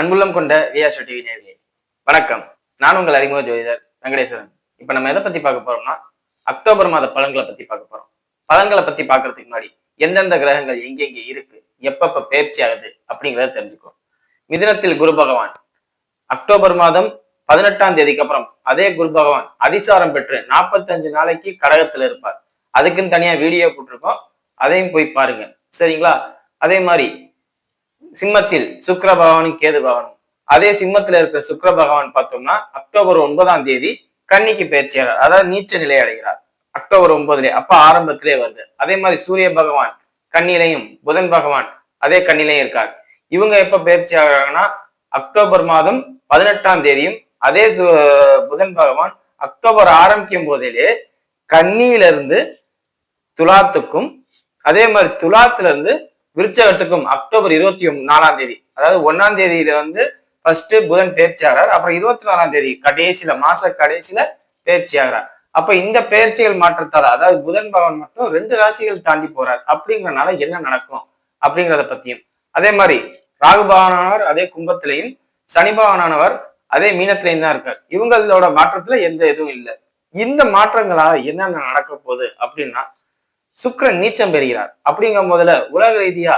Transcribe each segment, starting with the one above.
அன்புள்ளம் கொண்ட VR TV நேர்களே வணக்கம். நான் உங்கள் அறிமுக ஜோதிடர் வெங்கடேஸ்வரன். இப்ப நம்ம எதை பத்தி பார்க்க போறோம்னா அக்டோபர் மாத பலன்களை பத்தி பார்க்க போறோம். பலன்களை பத்தி பார்க்கறதுக்கு முன்னாடி எந்தெந்த கிரகங்கள் எங்கெங்க இருக்கு எப்பப்ப பயிற்சி ஆகுது அப்படிங்கிறத தெரிஞ்சுக்கோ மிதினத்தில் குரு பகவான் அக்டோபர் மாதம் பதினெட்டாம் தேதிக்கு அப்புறம் அதே குரு பகவான் அதிசாரம் பெற்று நாற்பத்தஞ்சு நாளைக்கு கடகத்துல இருப்பார். அதுக்குன்னு தனியா வீடியோ போட்டிருக்கோம். அதையும் போய் பாருங்க. சரிங்களா? அதே மாதிரி சிம்மத்தில் சுக்கர பகவானும் கேது பகவானும் அதே சிம்மத்துல இருக்கிற சுக்கர பகவான் பார்த்தோம்னா அக்டோபர் ஒன்பதாம் தேதி கன்னிக்கு பயிற்சியாளர் அதாவது நீச்ச நிலை அடைகிறார். அக்டோபர் ஒன்பதுலேயே அப்ப ஆரம்பத்திலே வருது. அதே மாதிரி சூரிய பகவான் கண்ணிலையும் புதன் பகவான் அதே கண்ணிலையும் இருக்கார். இவங்க எப்ப பயிற்சி ஆகிறாங்கன்னா அக்டோபர் மாதம் பதினெட்டாம் தேதியும் அதே சு- புதன் பகவான் அக்டோபர் ஆரம்பிக்கும் போதிலே கன்னியில இருந்து துலாத்துக்கும் அதே மாதிரி துலாத்துல இருந்து விருச்சகத்துக்கும் அக்டோபர் இருபத்தி நாலாம் தேதி அதாவது ஒன்னாம் தேதியில வந்து ஃபர்ஸ்ட் புதன் பயிற்சி அப்புறம் இருபத்தி நாலாம் தேதி கடைசியில மாச கடைசியில பயிற்சி அப்ப இந்த பயிற்சிகள் மாற்றத்தால அதாவது புதன் பவன் மட்டும் ரெண்டு ராசிகள் தாண்டி போறார் அப்படிங்கறனால என்ன நடக்கும் அப்படிங்கிறத பத்தியும். அதே மாதிரி ராகு பவனானவர் அதே கும்பத்திலையும் சனி பவனானவர் அதே மீனத்திலையும் தான் இருக்கார். இவங்களோட மாற்றத்துல எந்த இதுவும் இல்லை. இந்த மாற்றங்களால என்னென்ன நடக்க போகுது அப்படின்னா சுக்கிரன் நீச்சம் பெறுகிறார். அப்படிங்கும் போதுல உலக ரீதியா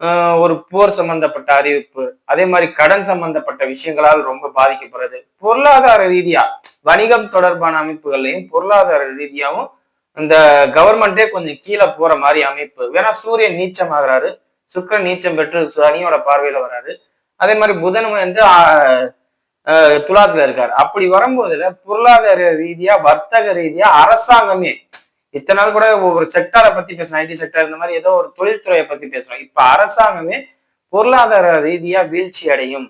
ஆஹ், ஒரு போர் சம்பந்தப்பட்ட அறிவிப்பு அதே மாதிரி கடன் சம்பந்தப்பட்ட விஷயங்களால் ரொம்ப பாதிக்கப்படுறது. பொருளாதார ரீதியா வணிகம் தொடர்பான அமைப்புகள்லையும் பொருளாதார ரீதியாவும் இந்த கவர்மெண்டே கொஞ்சம் கீழே போற மாதிரி அமைப்பு. வேணா சூரியன் நீச்சம் ஆகுறாரு சுக்கிரன் நீச்சம் பெற்று சனியோட பார்வையில வராரு. அதே மாதிரி புதன் வந்து ஆஹ், துலாத்துல இருக்காரு. அப்படி வரும்போதுல பொருளாதார ரீதியா வர்த்தக ரீதியா அரசாங்கமே இத்தனை நாள் கூட ஒரு செக்டாரை பத்தி பேசணும். ஐடி செக்டார் இந்த மாதிரி ஏதோ ஒரு தொழில்துறையை பத்தி பேசுறோம் இப்ப அரசாங்கமே பொருளாதார ரீதியா வீழ்ச்சி அடையும்.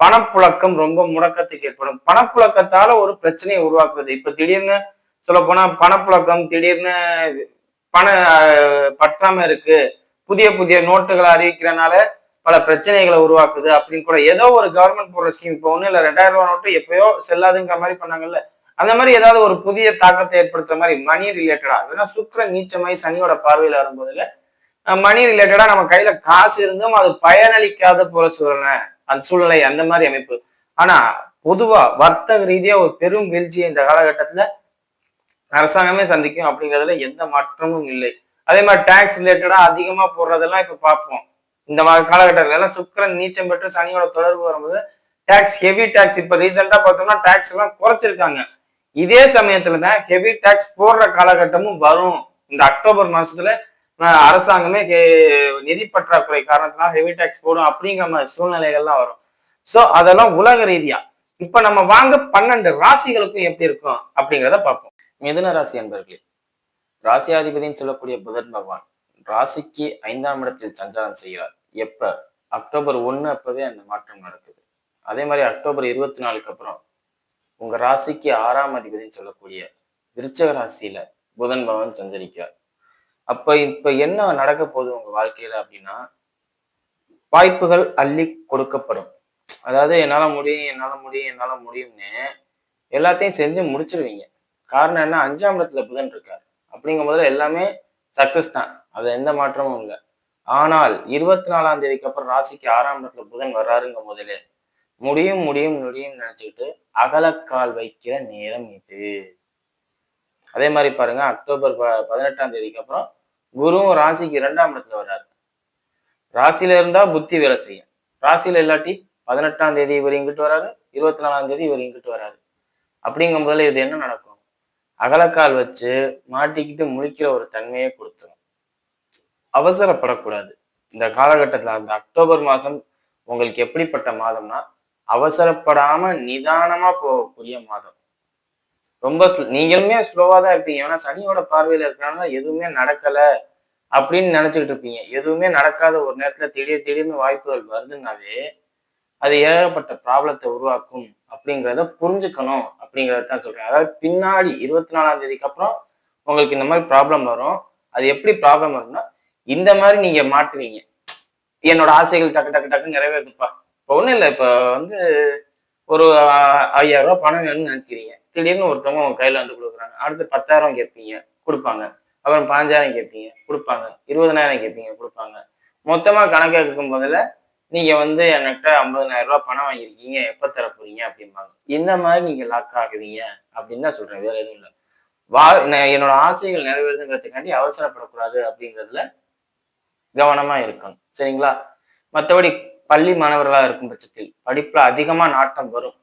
பணப்புழக்கம் ரொம்ப முடக்கத்துக்கு ஏற்படும். பணப்புழக்கத்தால ஒரு பிரச்சனையை உருவாக்குறது. இப்ப திடீர்னு சொல்ல போனா பணப்புழக்கம் திடீர்னு பண பற்றாம இருக்கு. புதிய புதிய நோட்டுகளை அறிவிக்கிறனால பல பிரச்சனைகளை உருவாக்குது அப்படின்னு கூட ஏதோ ஒரு கவர்மெண்ட் போடுற ஸ்கீம் இப்போ ஒண்ணு இல்ல ரெண்டாயிரம் ரூபாய் நோட்டு எப்பயோ செல்லாதுங்கிற மாதிரி பண்ணாங்கல்ல. அந்த மாதிரி ஏதாவது ஒரு புதிய தாக்கத்தை ஏற்படுத்துற மாதிரி மணி ரிலேட்டடா ஏன்னா சுக்கர நீச்சமாய் சனியோட பார்வையில வரும்போதுல மணி ரிலேட்டடா நம்ம கையில காசு இருந்தும் அது பயனளிக்காத போல சூழ்நிலை அந்த சூழ்நிலை அந்த மாதிரி அமைப்பு. ஆனா பொதுவா வர்த்தக ரீதியா ஒரு பெரும் வீழ்ச்சியை இந்த காலகட்டத்துல அரசாங்கமே சந்திக்கும் அப்படிங்கிறதுல எந்த மாற்றமும் இல்லை. அதே மாதிரி டேக்ஸ் ரிலேட்டடா அதிகமா போடுறதெல்லாம் இப்ப பார்ப்போம். இந்த காலகட்டத்துல எல்லாம் சுக்கரன் நீச்சம் பெற்று சனியோட தொடர்பு வரும்போது டேக்ஸ் ஹெவி டேக்ஸ் இப்ப ரீசெண்டா பார்த்தோம்னா டேக்ஸ் எல்லாம் குறைச்சிருக்காங்க. இதே சமயத்துல தான் ஹெவி டேக்ஸ் போடுற காலகட்டமும் வரும். இந்த அக்டோபர் மாசத்துல அரசாங்கமே ஹெ- நிதி பற்றாக்குறை காரணத்தினால ஹெவி டேக்ஸ் போடும் அப்படிங்கிற மாதிரி சூழ்நிலைகள்லாம் வரும். சோ அதெல்லாம் உலக ரீதியா. இப்ப நம்ம வாங்க பன்னெண்டு ராசிகளுக்கும் எப்படி இருக்கும் அப்படிங்கிறத பார்ப்போம். மிதுன ராசி அன்பர்களே ராசியாதிபதினு சொல்லக்கூடிய புதன் பகவான் ராசிக்கு ஐந்தாம் இடத்தில் சஞ்சாரம் செய்கிறார். எப்ப? அக்டோபர் ஒண்ணு அப்பவே அந்த மாற்றம் நடக்குது. அதே மாதிரி அக்டோபர் இருபத்தி நாலுக்கு அப்புறம் உங்க ராசிக்கு ஆறாம் அதிபதினு சொல்லக்கூடிய விருச்சக ராசியில புதன் பகவான் சஞ்சரிக்கிறார். அப்ப இப்ப என்ன நடக்க போகுது உங்க வாழ்க்கையில அப்படின்னா வாய்ப்புகள் அள்ளி கொடுக்கப்படும். அதாவது என்னால முடியும் என்னால முடியும் என்னால முடியும்னு எல்லாத்தையும் செஞ்சு முடிச்சிருவீங்க. காரணம் என்ன? அஞ்சாம் இடத்துல புதன் இருக்கார். அப்படிங்கும் போதுல எல்லாமே சக்சஸ் தான். அது எந்த மாற்றமும் இல்லை. ஆனால் இருபத்தி நாலாம் தேதிக்கு அப்புறம் ராசிக்கு ஆறாம் இடத்துல புதன் வர்றாருங்கும் போதிலே முடியும் முடியும் முடியும் நினைச்சுக்கிட்டு அகலக்கால் வைக்கிற நேரம் இது. அதே மாதிரி பாருங்க அக்டோபர் ப- பதினெட்டாம் தேதிக்கு அப்புறம் குருவும் ராசிக்கு இரண்டாம் இடத்துல வர்றாரு. ராசியில இருந்தா புத்தி வேலை செய்யும். ராசியில இல்லாட்டி பதினெட்டாம் தேதி இவர் இங்கிட்டு வராரு இருபத்தி நாலாம் தேதி இவர் இங்கிட்டு வராரு அப்படிங்கும் போதுல இது என்ன நடக்கும்? அகலக்கால் வச்சு மாட்டிக்கிட்டு முழிக்கிற ஒரு தன்மையை கொடுத்துரும். அவசரப்படக்கூடாது. இந்த காலகட்டத்துல அந்த அக்டோபர் மாசம் உங்களுக்கு எப்படிப்பட்ட மாதம்னா அவசரப்படாம நிதானமா போகக்கூடிய மாதம். ரொம்ப நீங்களுமே ஸ்லோவா தான் இருப்பீங்க. ஏன்னா சனியோட பார்வையில இருக்கிறனால எதுவுமே நடக்கல அப்படின்னு நினைச்சுக்கிட்டு இருப்பீங்க. எதுவுமே நடக்காத ஒரு நேரத்துல திடீர் திடீர்னு வாய்ப்புகள் வருதுன்னாவே அது ஏகப்பட்ட ப்ராப்ளத்தை உருவாக்கும் அப்படிங்கிறத புரிஞ்சுக்கணும் அப்படிங்கிறத தான் சொல்றேன். அதாவது பின்னாடி இருபத்தி நாலாம் தேதிக்கு அப்புறம் உங்களுக்கு இந்த மாதிரி ப்ராப்ளம் வரும். அது எப்படி ப்ராப்ளம் வரும்னா இந்த மாதிரி நீங்க மாட்டுவீங்க. என்னோட ஆசைகள் டக்கு டக்கு டக்கு நிறைவேறுதுப்பா. இப்போ ஒன்றும் இல்லை இப்போ வந்து ஒரு ஐயாயிரம் ரூபா பணம் வேணும்னு நினைக்கிறீங்க. திடீர்னு ஒருத்தவங்க உங்க கையில வந்து கொடுக்குறாங்க. அடுத்து பத்தாயிரம் கேட்பீங்க கொடுப்பாங்க. அப்புறம் பாஞ்சாயிரம் கேட்பீங்க கொடுப்பாங்க. இருபதனாயிரம் கேட்பீங்க கொடுப்பாங்க. மொத்தமா கணக்கு எடுக்கும் போதுல நீங்க வந்து என்கிட்ட ஐம்பதனாயிரம் ரூபாய் பணம் வாங்கியிருக்கீங்க எப்ப தர போறீங்க அப்படிம்பாங்க. இந்த மாதிரி நீங்க லாக் ஆகுவீங்க அப்படின்னு தான் சொல்றேன் வேற எதுவும் இல்லை. வா என்னோட ஆசைகள் நிறைவேறுதுங்கிறதுக்காண்டி அவசரப்படக்கூடாது அப்படிங்கிறதுல கவனமா இருக்கணும். சரிங்களா? மற்றபடி பள்ளி மாணவர்களா இருக்கும் பட்சத்தில் படிப்புல அதிகமா நாட்டம் வரும்.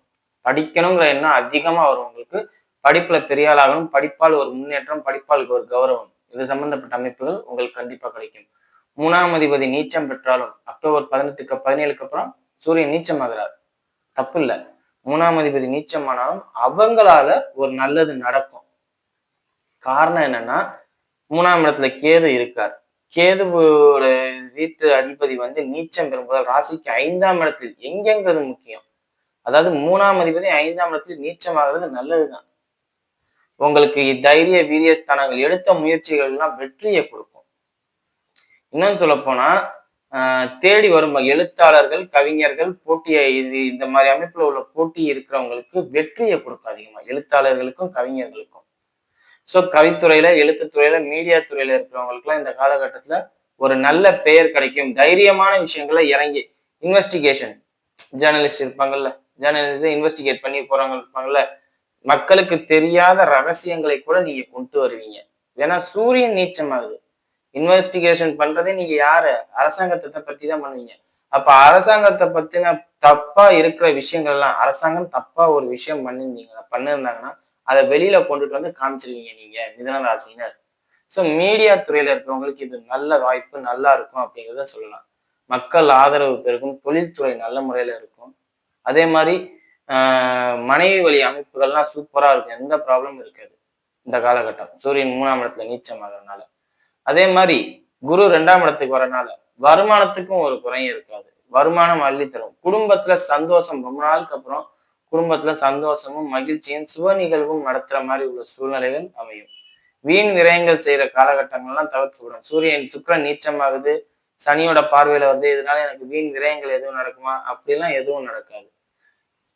படிக்கணுங்கிற எண்ணம் அதிகமா வரும் உங்களுக்கு. படிப்புல பெரிய ஆளாகணும் படிப்பால் ஒரு முன்னேற்றம் படிப்பால் ஒரு கௌரவம். இது சம்பந்தப்பட்ட அமைப்புகள் உங்களுக்கு கண்டிப்பா கிடைக்கும். மூணாம் அதிபதி நீச்சம் பெற்றாலும் அக்டோபர் பதினெட்டுக்கு பதினேழுக்கு அப்புறம் சூரியன் நீச்சமாகிறார். தப்பு இல்லை மூணாம் அதிபதி நீச்சமானாலும் அவங்களால ஒரு நல்லது நடக்கும். காரணம் என்னன்னா மூணாம் இடத்துல கேது இருக்கார். கேதுவோட வீட்டு அதிபதி வந்து நீச்சம் பெறும்போது ராசிக்கு ஐந்தாம் இடத்தில் எங்கெங்கிறது முக்கியம்? அதாவது மூணாம் அதிபதி ஐந்தாம் இடத்தில் நீச்சமாகிறது நல்லதுதான். உங்களுக்கு தைரிய வீரிய ஸ்தானங்கள் எடுத்த முயற்சிகள்லாம் வெற்றியை கொடுக்கும். இன்னும் சொல்ல போனா தேடி வரும் எழுத்தாளர்கள் கவிஞர்கள் போட்டியை இது இந்த மாதிரி அமைப்புல உள்ள போட்டி இருக்கிறவங்களுக்கு வெற்றியை கொடுக்கும் அதிகமா எழுத்தாளர்களுக்கும் கவிஞர்களுக்கும். ஸோ கவித்துறையில எழுத்துத்துறையில மீடியா துறையில இருக்கிறவங்களுக்குலாம் இந்த காலகட்டத்துல ஒரு நல்ல பெயர் கிடைக்கும். தைரியமான விஷயங்களை இறங்கி இன்வெஸ்டிகேஷன் ஜேர்னலிஸ்ட் இருப்பாங்கல்ல ஜேர்னலிஸ்ட் இன்வெஸ்டிகேட் பண்ணி போறவங்க இருப்பாங்கல்ல மக்களுக்கு தெரியாத ரகசியங்களை கூட நீங்க கொண்டு வருவீங்க. ஏன்னா சூரியன் நீச்சமாகுது இன்வெஸ்டிகேஷன் பண்றதே நீங்க யாரு? அரசாங்கத்தை பத்தி தான் பண்ணுவீங்க. அப்ப அரசாங்கத்தை பத்தின தப்பா இருக்கிற விஷயங்கள் எல்லாம் அரசாங்கம் தப்பா ஒரு விஷயம் பண்ணிருந்தீங்க பண்ணிருந்தாங்கன்னா அதை வெளியில கொண்டுட்டு வந்து காமிச்சிருவீங்க நீங்க மிதன ராசினர் ஸோ மீடியா துறையில இருக்கிறவங்களுக்கு இது நல்ல வாய்ப்பு நல்லா இருக்கும் அப்படிங்கிறத சொல்லலாம். மக்கள் ஆதரவு பெருகும் தொழில்துறை நல்ல முறையில இருக்கும். அதே மாதிரி மனைவி வழி அமைப்புகள்லாம் சூப்பரா இருக்கும். எந்த ப்ராப்ளமும் இருக்காது. இந்த காலகட்டம். சூரியன் மூணாம் இடத்துல நீச்சம் ஆகிறதுனால அதே மாதிரி குரு ரெண்டாம் இடத்துக்கு வரனால வருமானத்துக்கும் ஒரு குறையும் இருக்காது. வருமானம் அள்ளி தரும் குடும்பத்துல சந்தோஷம் ரொம்ப நாளுக்கு அப்புறம் குடும்பத்துல சந்தோஷமும் மகிழ்ச்சியும் சுப நிகழ்வும் நடத்துற மாதிரி உள்ள சூழ்நிலைகள் அமையும். வீண் விரயங்கள் செய்யற காலகட்டங்கள்லாம் தவிர்த்துக்கூடும் சூரியன் சுக்கரன் நீச்சமாகுது சனியோட பார்வையில வந்து இதனால எனக்கு வீண் விரயங்கள் எதுவும் நடக்குமா? அப்படிலாம் எதுவும் நடக்காது.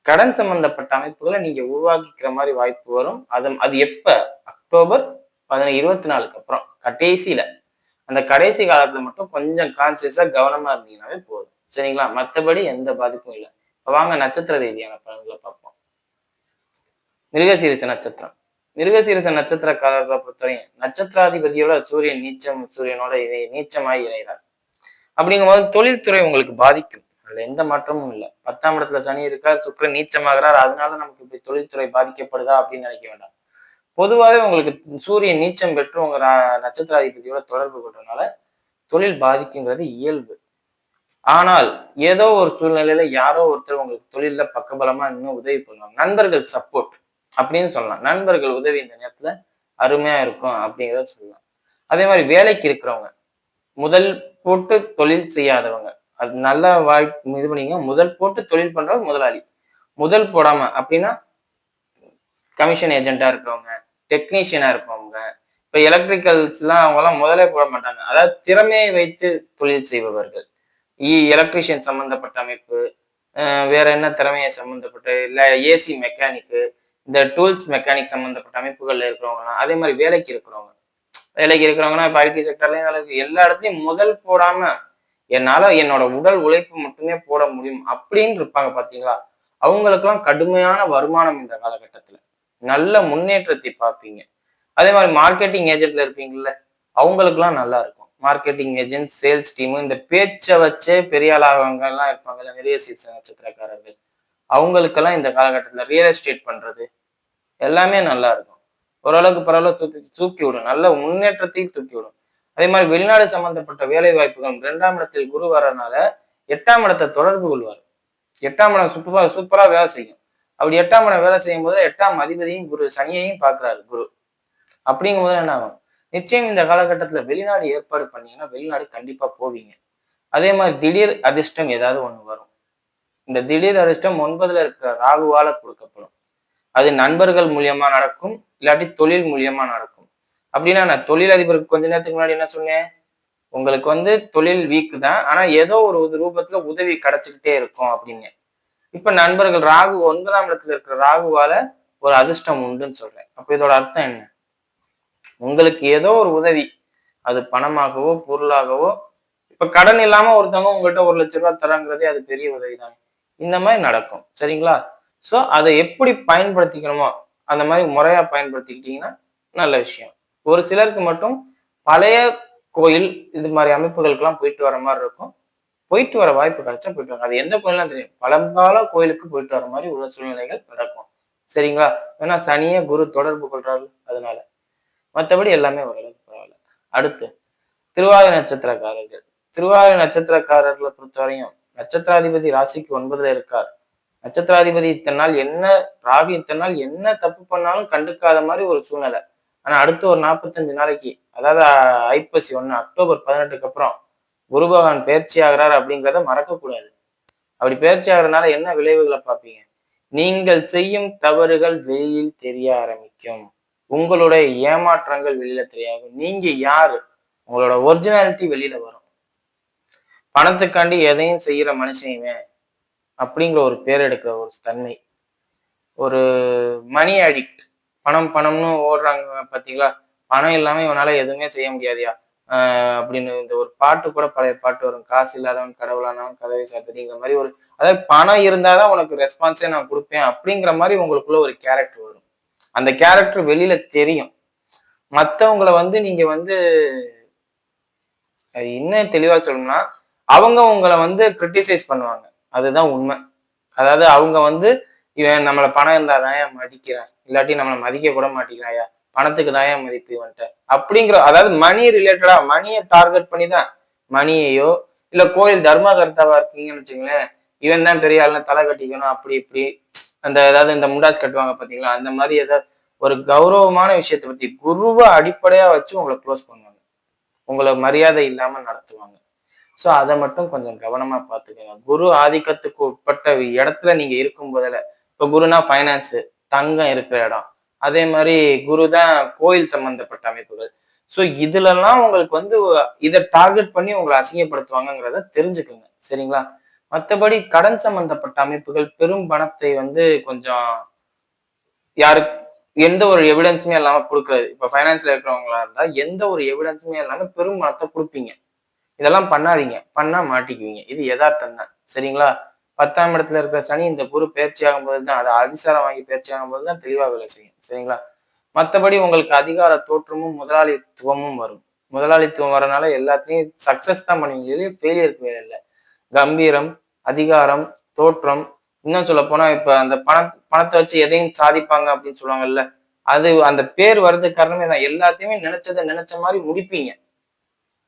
கடன் சம்பந்தப்பட்ட அமைப்புகளை நீங்க உருவாக்கிக்கிற மாதிரி வாய்ப்பு வரும். அது அது எப்ப? அக்டோபர் பதினஞ்சு இருபத்தி நாலுக்கு அப்புறம். கடைசியில. அந்த கடைசி காலத்துல மட்டும் கொஞ்சம் கான்சியஸா கவனமா இருந்தீங்கன்னாவே போதும். சரிங்களா? மற்றபடி எந்த பாதிப்பும் இல்லை. வாங்க நட்சத்திர ரீதியான பலன்களை பார்ப்போம். மிருகசீரிச நட்சத்திரம். மிருகசீரிச நட்சத்திரக்காரர்களை பொறுத்தவரையும் நட்சத்திராதிபதியோட சூரியன் நீச்சம் சூரியனோட இணை நீச்சமாய் இணைகிறார். அப்படிங்கும்போது தொழில்துறை உங்களுக்கு பாதிக்கும். அதுல எந்த மாற்றமும் இல்லை. பத்தாம் இடத்துல சனி இருக்கா சுக்கரன் நீச்சமாகிறார் அதனால நமக்கு இப்படி தொழில்துறை பாதிக்கப்படுதா அப்படின்னு நினைக்க வேண்டாம். பொதுவாகவே உங்களுக்கு சூரியன் நீச்சம் பெற்று உங்க நட்சத்திராதிபதியோட தொடர்பு கொண்டதுனால தொழில் பாதிக்குங்கிறது இயல்பு. ஆனால் ஏதோ ஒரு சூழ்நிலையில யாரோ ஒருத்தர் உங்களுக்கு தொழில பக்கபலமா இன்னும் உதவி பண்ணுவாங்க நண்பர்கள் சப்போர்ட் அப்படின்னு சொல்லலாம். நண்பர்கள் உதவி இந்த நேரத்துல அருமையா இருக்கும் அப்படிங்கிறத சொல்லலாம். அதே மாதிரி வேலைக்கு இருக்கிறவங்க முதல் போட்டு தொழில் செய்யாதவங்க அது நல்ல வாய்ப்பு இது பண்ணீங்க முதல் போட்டு தொழில் பண்றவங்க முதலாளி. முதல் போடாம அப்படின்னா கமிஷன் ஏஜென்ட்டா இருக்கிறவங்க டெக்னீஷியனா இருக்கிறவங்க இப்ப எலக்ட்ரிக்கல்ஸ் எல்லாம் அவங்க எல்லாம் முதலே போட மாட்டாங்க. அதாவது திறமையை வைத்து தொழில் செய்பவர்கள். எலக்ட்ரிஷியன் சம்மந்தப்பட்ட அமைப்பு வேற என்ன திறமையை சம்மந்தப்பட்ட இல்லை ஏசி மெக்கானிக்கு இந்த டூல்ஸ் மெக்கானிக் சம்மந்தப்பட்ட அமைப்புகளில் இருக்கிறவங்க அதே மாதிரி வேலைக்கு இருக்கிறவங்க. வேலைக்கு இருக்கிறவங்கன்னா இப்போ ஐடி செக்டர்லயும் எல்லா இடத்தையும் முதல் போடாம என்னால என்னோட உடல் உழைப்பு மட்டுமே போட முடியும் அப்படின்னு இருப்பாங்க பாத்தீங்களா? அவங்களுக்கெல்லாம் கடுமையான வருமானம் இந்த காலகட்டத்துல. நல்ல முன்னேற்றத்தை பார்ப்பீங்க. அதே மாதிரி மார்க்கெட்டிங் ஏஜென்ட்ல இருப்பீங்கல்ல அவங்களுக்குலாம் நல்லா இருக்கும். மார்க்கெட்டிங் ஏஜென்ட் சேல்ஸ் டீமு இந்த பேச்சை வச்சே பெரிய ஆளாகவங்க எல்லாம் இருப்பாங்கல்ல நிறைய சீசன் நட்சத்திரக்காரர்கள். அவங்களுக்கெல்லாம் இந்த காலகட்டத்தில் ரியல் எஸ்டேட் பண்றது எல்லாமே நல்லா இருக்கும். ஓரளவுக்கு பரவாயில்ல தூக்கி தூக்கி விடும். நல்ல முன்னேற்றத்தையும் தூக்கி விடும். அதே மாதிரி வெளிநாடு சம்பந்தப்பட்ட வேலை வாய்ப்புகள் ரெண்டாம் இடத்தில் குரு வரனால எட்டாம் இடத்தை தொடர்பு கொள்வார். எட்டாம் இடம் சூப்பராக சூப்பரா வேலை செய்யும். அப்படி எட்டாம் இடம் வேலை செய்யும் போது எட்டாம் அதிபதியும் குரு சனியையும் பார்க்கிறாரு குரு. அப்படிங்கும் போது என்ன ஆகும்? நிச்சயம் இந்த காலகட்டத்துல வெளிநாடு ஏற்பாடு பண்ணீங்கன்னா வெளிநாடு கண்டிப்பா போவீங்க. அதே மாதிரி திடீர் அதிர்ஷ்டம் ஏதாவது ஒண்ணு வரும். இந்த திடீர் அதிர்ஷ்டம் ஒன்பதுல இருக்கிற ராகுவால கொடுக்கப்படும். அது நண்பர்கள் மூலியமா நடக்கும் இல்லாட்டி தொழில் மூலியமா நடக்கும். அப்படின்னா நான் தொழிலதிபருக்கு கொஞ்ச நேரத்துக்கு முன்னாடி என்ன சொன்னேன்? உங்களுக்கு வந்து தொழில் வீக்கு தான். ஆனா ஏதோ ஒரு ரூபத்துல உதவி கிடைச்சிக்கிட்டே இருக்கும் அப்படின்னு. இப்ப நண்பர்கள் ராகு ஒன்பதாம் இடத்துல இருக்கிற ராகுவால ஒரு அதிர்ஷ்டம் உண்டுன்னு சொல்றேன். அப்ப இதோட அர்த்தம் என்ன? உங்களுக்கு ஏதோ ஒரு உதவி. அது பணமாகவோ பொருளாகவோ இப்ப கடன் இல்லாம ஒருத்தவங்க உங்கள்கிட்ட ஒரு லட்ச ரூபாய் தராங்கிறதே அது பெரிய உதவி தானே இந்த மாதிரி நடக்கும். சரிங்களா? ஸோ அதை எப்படி பயன்படுத்திக்கணுமோ அந்த மாதிரி முறையா பயன்படுத்திக்கிட்டீங்கன்னா நல்ல விஷயம். ஒரு சிலருக்கு மட்டும் பழைய கோயில் இது மாதிரி அமைப்புகளுக்கெல்லாம் போயிட்டு வர மாதிரி இருக்கும். போயிட்டு வர வாய்ப்பு கிடைச்சா போயிட்டு வர அது எந்த கோயிலாம் தெரியும். பழங்கால கோயிலுக்கு போயிட்டு வர மாதிரி உள்ள சூழ்நிலைகள் நடக்கும். சரிங்களா? ஏன்னா சனியே குரு தொடர்பு கொள்றாரு. அதனால மற்றபடி எல்லாமே ஓரளவுக்கு பரவாயில்ல. அடுத்து திருவாதிரை நட்சத்திரக்காரர்கள். திருவாதிரை நட்சத்திரக்காரர்களை பொறுத்தவரையும் நட்சத்திராதிபதி ராசிக்கு ஒன்பதுல இருக்கார். நட்சத்திராதிபதி இத்தனை நாள் என்ன ராகு இத்தனை நாள் என்ன தப்பு பண்ணாலும் கண்டுக்காத மாதிரி ஒரு சூழ்நிலை. ஆனா அடுத்து ஒரு நாற்பத்தஞ்சு நாளைக்கு அதாவது ஐப்பசி ஒண்ணு அக்டோபர் பதினெட்டுக்கு அப்புறம் குரு பகவான் பயிற்சி ஆகிறார் அப்படிங்கிறத மறக்கக்கூடாது. அப்படி பயிற்சி ஆகிறதுனால என்ன விளைவுகளை பார்ப்பீங்க? நீங்கள் செய்யும் தவறுகள் வெளியில் தெரிய ஆரம்பிக்கும். உங்களுடைய ஏமாற்றங்கள் வெளியில தெரியாது. நீங்க யாரு? உங்களோட ஒரிஜினாலிட்டி வெளியில வரும். பணத்துக்காண்டி எதையும் செய்யற மனுஷனுமே அப்படிங்கிற ஒரு பேர் எடுக்கிற ஒரு தன்மை. ஒரு மணி அடிக்ட் பணம் பணம்னு ஓடுறாங்க பாத்தீங்களா? பணம் இல்லாம இவனால எதுவுமே செய்ய முடியாதியா? ஆஹ் அப்படின்னு இந்த ஒரு பாட்டு கூட பழைய பாட்டு வரும். காசு இல்லாதவன் கடவுளானவன் கதவை சாத்துடிங்கிற மாதிரி ஒரு அதாவது பணம் இருந்தாதான் உனக்கு ரெஸ்பான்ஸே நான் கொடுப்பேன் அப்படிங்கிற மாதிரி உங்களுக்குள்ள ஒரு கேரக்டர் வரும். அந்த கேரக்டர் வெளியில தெரியும். மத்தவங்கள வந்து நீங்க வந்து அது இன்னும் தெளிவா சொல்லணும்னா அவங்க உங்களை வந்து கிரிட்டிசைஸ் பண்ணுவாங்க. அதுதான் உண்மை. அதாவது அவங்க வந்து இவன் நம்மளை பணம் இருந்தாதான் ஏன் மதிக்கிறான்? இல்லாட்டி நம்மளை மதிக்க கூட மாட்டேங்கிறாயா? பணத்துக்கு தான் ஏன் மதிப்பு இவன்ட்ட? அப்படிங்கிற அதாவது மணி ரிலேட்டடா மணியை டார்கெட் பண்ணி தான் மணியையோ இல்ல கோயில் தர்ம கர்த்தாவா இருக்கீங்கன்னு வச்சுங்களேன் இவன் தான் பெரிய ஆளுன்னு தலை கட்டிக்கணும் அப்படி இப்படி அந்த ஏதாவது இந்த முண்டாஸ் கட்டுவாங்க பாத்தீங்களா? அந்த மாதிரி ஏதாவது ஒரு கௌரவமான விஷயத்தை பத்தி குருவை அடிப்படையா வச்சு உங்களை க்ளோஸ் பண்ணுவாங்க. உங்களை மரியாதை இல்லாம நடத்துவாங்க. ஸோ அதை மட்டும் கொஞ்சம் கவனமா பார்த்துக்கோங்க குரு ஆதிக்கத்துக்கு உட்பட்ட இடத்துல நீங்க இருக்கும் போதில் இப்போ குருனா ஃபைனான்ஸ் தங்கம் இருக்கிற இடம். அதே மாதிரி குரு தான் கோயில் சம்பந்தப்பட்ட அமைப்புகள். ஸோ இதுலலாம் உங்களுக்கு வந்து இதை டார்கெட் பண்ணி உங்களை அசிங்கப்படுத்துவாங்கங்கிறத தெரிஞ்சுக்கோங்க. சரிங்களா? மற்றபடி கடன் சம்பந்தப்பட்ட அமைப்புகள் பெரும் பணத்தை வந்து கொஞ்சம் யாருக்கு எந்த ஒரு எவிடன்ஸுமே இல்லாம கொடுக்கறது. இப்ப ஃபைனான்ஸ்ல இருக்கிறவங்களா இருந்தா எந்த ஒரு எவிடன்ஸுமே இல்லாம பெரும் பணத்தை கொடுப்பீங்க. இதெல்லாம் பண்ணாதீங்க. பண்ணா மாட்டிக்குவீங்க. இது யதார்த்தம் தான். சரிங்களா? பத்தாம் இடத்துல இருக்கிற சனி இந்த குரு பயிற்சி ஆகும்போது தான் அது அதிசாரம் வாங்கி பயிற்சி ஆகும்போது தான் தெளிவா வேலை செய்யும். சரிங்களா? மற்றபடி உங்களுக்கு அதிகார தோற்றமும் முதலாளித்துவமும் வரும். முதலாளித்துவம் வரனால எல்லாத்தையும் சக்சஸ் தான் பண்ணுவீங்க. ஃபெயிலியருக்கு வேலை இல்லை. கம்பீரம் அதிகாரம் தோற்றம் இன்னும் சொல்ல போனா இப்ப அந்த பணம் பணத்தை வச்சு எதையும் சாதிப்பாங்க அப்படின்னு சொல்லுவாங்கல்ல அது அந்த பேர் வர்றதுக்கு காரணமே தான். எல்லாத்தையுமே நினைச்சதை நினைச்ச மாதிரி முடிப்பீங்க.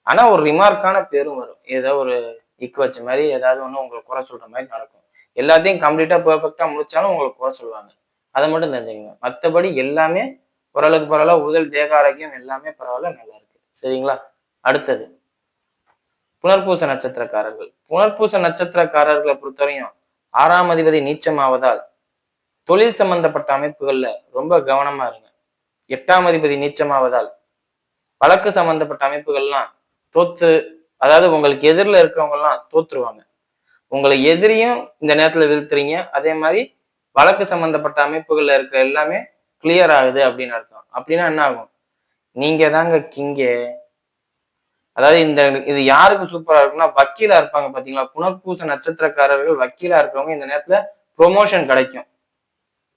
ஆனா ஒரு ரிமார்க்கான பேரும் வரும். ஏதோ ஒரு இக்கு வச்ச மாதிரி ஏதாவது ஒண்ணு உங்களுக்கு குறை சொல்ற மாதிரி நடக்கும். எல்லாத்தையும் கம்ப்ளீட்டா பெர்ஃபெக்டா முடிச்சாலும் உங்களுக்கு குறை சொல்லுவாங்க. அதை மட்டும் தெரிஞ்சுக்கங்க. மற்றபடி எல்லாமே ஓரளவுக்கு பரவாயில்ல. உடல் தேக ஆரோக்கியம் எல்லாமே பரவாயில்ல நல்லா இருக்கு. சரிங்களா? அடுத்தது. புனர்பூச நட்சத்திரக்காரர்கள். புனர்பூச நட்சத்திரக்காரர்களை பொறுத்தவரையும் ஆறாம் அதிபதி நீச்சமாவதால் தொழில் சம்பந்தப்பட்ட அமைப்புகள்ல ரொம்ப கவனமா இருங்க. எட்டாம் அதிபதி நீச்சமாவதால் வழக்கு சம்பந்தப்பட்ட அமைப்புகள்லாம் தோத்து அதாவது உங்களுக்கு எதிரில் இருக்கிறவங்க எல்லாம் தோத்துருவாங்க. உங்களை எதிரியும் இந்த நேரத்துல வீழ்த்துறீங்க. அதே மாதிரி வழக்கு சம்பந்தப்பட்ட அமைப்புகள்ல இருக்கிற எல்லாமே கிளியர் ஆகுது அப்படின்னு அர்த்தம். அப்படின்னா என்ன ஆகும்? நீங்க தாங்க கிங்கே. அதாவது இந்த இது யாருக்கு சூப்பரா இருக்குன்னா வக்கீலா இருப்பாங்க பாத்தீங்களா? புனர்பூச நட்சத்திரக்காரர்கள் வக்கீலா இருக்கிறவங்க இந்த நேரத்துல ப்ரொமோஷன் கிடைக்கும்.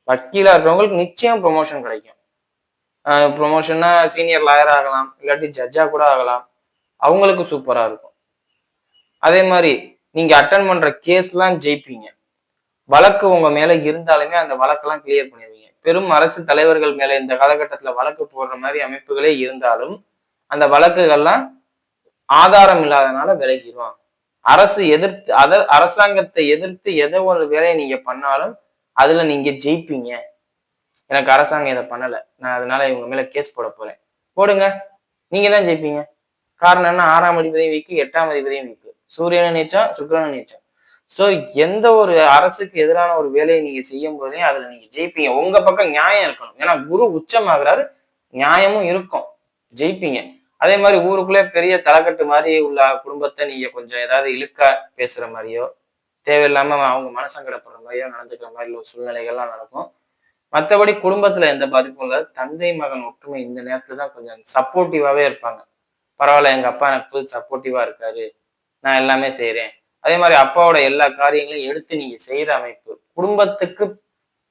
வக்கீலா இருக்கிறவங்களுக்கு நிச்சயம் ப்ரொமோஷன் கிடைக்கும். ப்ரொமோஷன்னா சீனியர் லாயர் ஆகலாம் இல்லாட்டி ஜட்ஜா கூட ஆகலாம். அவங்களுக்கு சூப்பரா இருக்கும். அதே மாதிரி நீங்க அட்டன் பண்ற கேஸ்லாம் ஜெயிப்பீங்க. வழக்கு உங்க மேல இருந்தாலுமே அந்த வழக்கெல்லாம் கிளியர் பண்ணிடுவீங்க. பெரும் அரசு தலைவர்கள் மேல இந்த காலகட்டத்துல வழக்கு போடுற மாதிரி அமைப்புகளே இருந்தாலும் அந்த வழக்குகள்லாம் ஆதாரம் இல்லாதனால விலகிடுவான் அரசு எதிர்த்து அத அரசாங்கத்தை எதிர்த்து எதை ஒரு வேலையை நீங்க பண்ணாலும் அதுல நீங்க ஜெயிப்பீங்க. எனக்கு அரசாங்கம் இதை பண்ணல. நான் அதனால இவங்க மேல கேஸ் போட போறேன். போடுங்க. நீங்க தான் ஜெயிப்பீங்க. காரணம் என்ன? ஆறாம் அதிபதியும் வீக்கு எட்டாம் அதிபதியும் வீக்கு. சூரியனை நீச்சம் சுக்கரனை நீச்சம். ஸோ எந்த ஒரு அரசுக்கு எதிரான ஒரு வேலையை நீங்க செய்யும் போதே அதுல நீங்க ஜெயிப்பீங்க. உங்க பக்கம் நியாயம் இருக்கணும். ஏன்னா குரு உச்சமாகிறாரு. நியாயமும் இருக்கும். ஜெயிப்பீங்க. அதே மாதிரி ஊருக்குள்ளே பெரிய தலைக்கட்டு மாதிரி உள்ள குடும்பத்தை நீங்க கொஞ்சம் ஏதாவது இழுக்க பேசுற மாதிரியோ தேவையில்லாம அவங்க மனசங்கடப்படுற மாதிரியோ நடந்துக்கிற மாதிரி ஒரு சூழ்நிலைகள்லாம் நடக்கும். மற்றபடி குடும்பத்துல எந்த பாதிப்பும் இல்லை. தந்தை மகன் ஒற்றுமை இந்த நேரத்துல தான் கொஞ்சம் சப்போர்ட்டிவாவே இருப்பாங்க. பரவாயில்ல எங்க அப்பா எனக்கு ஃபுல் சப்போர்ட்டிவா இருக்காரு. நான் எல்லாமே செய்கிறேன் அதே மாதிரி அப்பாவோட எல்லா காரியங்களையும் எடுத்து நீங்க செய்யற அமைப்பு. குடும்பத்துக்கு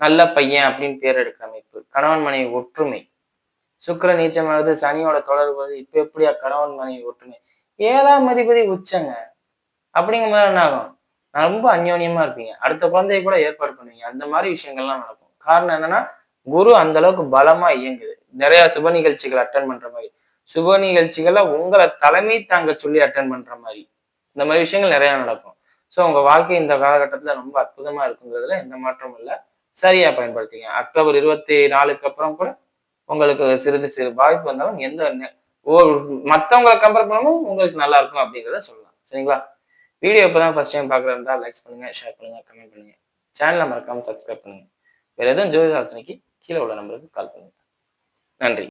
நல்ல பையன் அப்படின்னு பேர் எடுக்கிற அமைப்பு. கணவன் மனைவி ஒற்றுமை. சுக்கிர நீச்சமாகுது சனியோட தொடர்பு வருது இப்ப எப்படியா கணவன் மனைவி ஒற்றுமை? ஏழாம் அதிபதி உச்சங்க. அப்படிங்கும் போது என்ன ஆகும்? நான் ரொம்ப அந்யோன்யமா இருப்பீங்க. அடுத்த குழந்தைய கூட ஏற்பாடு பண்ணுவீங்க. அந்த மாதிரி விஷயங்கள்லாம் நடக்கும். காரணம் என்னன்னா குரு அந்த அளவுக்கு பலமா இயங்குது. நிறைய சுப நிகழ்ச்சிகள் அட்டன் பண்ற மாதிரி. சுப நிகழ்ச்சிகளை உங்களை தலைமை தாங்க சொல்லி அட்டன் பண்ற மாதிரி. இந்த மாதிரி விஷயங்கள் நிறைய நடக்கும். ஸோ உங்க வாழ்க்கை இந்த காலகட்டத்துல ரொம்ப அற்புதமா இருக்குங்கிறதுல எந்த மாற்றமும் இல்லை. சரியா பயன்படுத்திங்க. அக்டோபர் இருபத்தி நாலுக்கு அப்புறம் கூட உங்களுக்கு சிறிது சிறு பாதிப்பு வந்தாலும் எந்த ஓ மற்றவங்களை கம்பேர் பண்ணாலும் உங்களுக்கு நல்லா இருக்கும் அப்படிங்கிறத சொல்லலாம். சரிங்களா? வீடியோ இப்போதான் ஃபர்ஸ்ட் டைம் பார்க்குறதா இருந்தால் லைக்ஸ் பண்ணுங்கள் ஷேர் பண்ணுங்கள் கமெண்ட் பண்ணுங்கள் சேனலை மறக்காமல் சப்ஸ்கிரைப் பண்ணுங்கள் வேறு எதுவும் ஜோதிதாசனைக்கு கீழே உள்ள நம்பருக்கு கால் பண்ணுங்கள் நன்றி.